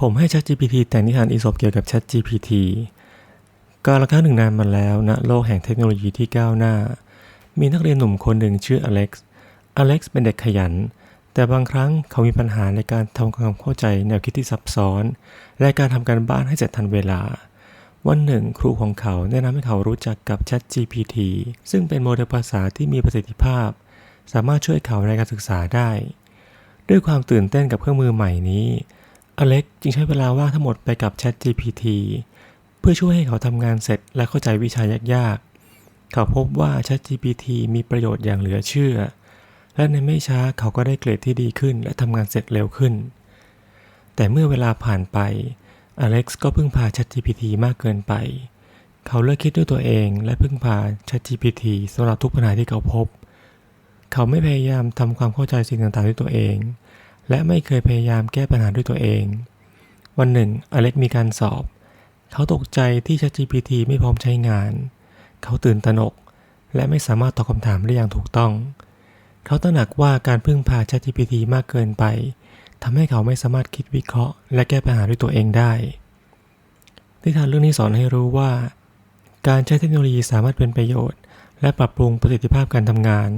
ผมให้ ChatGPT แต่งนิทานอีสปเกี่ยวกับ ChatGPT การละครั้งหนึ่งนานมาแล้วณโลกแห่งเทคโนโลยีที่ก้าวหน้า มีนักเรียนหนุ่มคนหนึ่งชื่ออเล็กซ์ อเล็กซ์เป็นเด็กขยัน แต่บางครั้งเขามีปัญหาในการทำความเข้าใจแนวคิดที่ซับซ้อน และการทำการบ้านให้เสร็จทันเวลา วันหนึ่ง ครูของเขาแนะนำให้เขารู้จักกับ ChatGPT ซึ่งเป็นโมเดลภาษาที่มีประสิทธิภาพ สามารถช่วยเขาในการศึกษาได้ ด้วยความตื่นเต้นกับเครื่องมือใหม่นี้ อเล็กจึงใช้เวลาว่างทั้งหมดไปกับ ChatGPT เพื่อช่วยให้เขาทำงานเสร็จและเข้าใจวิชายากๆ เขาพบว่า ChatGPT มีประโยชน์อย่างเหลือเชื่อ และในไม่ช้าเขาก็ได้เกรดที่ดีขึ้นและทำงานเสร็จเร็วขึ้น แต่เมื่อเวลาผ่านไป อเล็กซ์ก็พึ่งพา ChatGPT มากเกินไป เขาเลิกคิดด้วยตัวเองและพึ่งพา ChatGPT สำหรับทุกปัญหาที่เขาพบ เขาไม่พยายามทำความเข้าใจสิ่งต่างๆด้วยตัวเอง และไม่เคยพยายามแก้ปัญหาด้วยตัวเอง วันหนึ่ง อเล็กมีการสอบ เขาตกใจที่ ChatGPT ไม่พร้อมใช้งาน เขาตื่นตระหนก และไม่สามารถตอบคำถามได้อย่างถูกต้อง เขาตระหนักว่าการพึ่งพา ChatGPT มากเกินไปทำให้เขาไม่สามารถคิดวิเคราะห์ และแก้ปัญหาด้วยตัวเองได้ นิทานเรื่องนี้สอนให้รู้ว่า การใช้เทคโนโลยีสามารถเป็นประโยชน์ และปรับปรุงประสิทธิภาพการทำงาน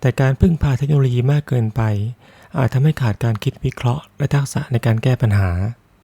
แต่การพึ่งพาเทคโนโลยีมากเกินไป อาจทำให้ขาดการคิดวิเคราะห์ และทักษะในการแก้ปัญหา